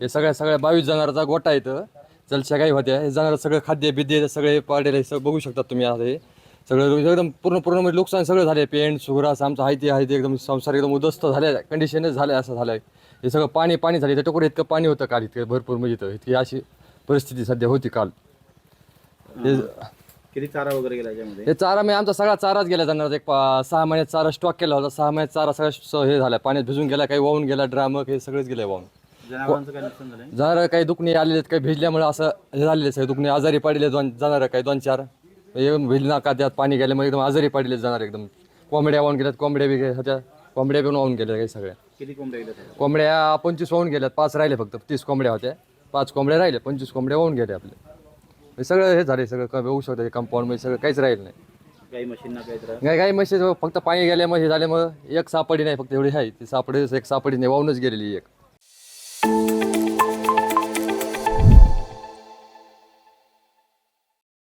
हे सगळ्या सगळ्या बावीस जनावरांचा गोटा इथं. जलशा काही होत्या. हे जनावर सगळं खाद्य बिद्य सगळे पाडेले सगळं बघू शकतात तुम्ही आता हे. सगळं एकदम पूर्ण पूर्ण म्हणजे नुकसान सगळं झाले पेंट सुग्रास आमचं आहे ते आहे ते एकदम संसार एकदम उद्ध्वस्त झाले कंडिशनच झाले असं झालं हे सगळं पाणी पाणी झाले त्या टोकडे इतकं पाणी होतं काल इतकं भरपूर म्हणजे इथं. इतकी अशी परिस्थिती सध्या होती काल. हे किती चारा वगैरे गेला याच्यामध्ये? हे चारा मी आमचा सगळा चाराच गेला जाणार एक पा- सहा महिन्यात चारा स्टॉक केला होता. सहा महिन्यात चारा सगळा स- हे झाला. पाण्यात भिजून गेला काही वाहून गेला ड्राम हे सगळंच गेलं वाहून. जनावरांचं काय नुकसान झालंय? जाणार काही दुखणे आलेले काही भिजल्यामुळे असं हे झालेले सगळे दुखणे आजारी पडले दोन जाणार काही दोन चार. एकदम भिजली नाका त्यात पाणी गेल्यामुळे एकदम आजारी पडले जाणार एकदम. कोंबड्या वाहून गेल्यात कोंबड्या बी होत्या कोंबड्या पण वाहून गेल्या काही सगळ्या. किती कोंबड्या गेल्या? कोंबड्या पंचवीस वाहून गेल्यात पाच राहिले फक्त तीस कोंबड्या होत्या. पाच कोंबड्या राहिले पंचवीस कोंबड्या वाहून गेल्या आपले. हे सगळं हे झाले सगळं क- बघू शकतो कंपाऊंडमध्ये सगळं काहीच राहिलं नाही. काही मशीनना काही त्रास? म्हशी फक्त पाणी गेल्यामुळे हे झाल्यामुळे एक सापडी नाही फक्त एवढी आहे. ती सापडी एक सापडी नाही वाहूनच गेलेली एक.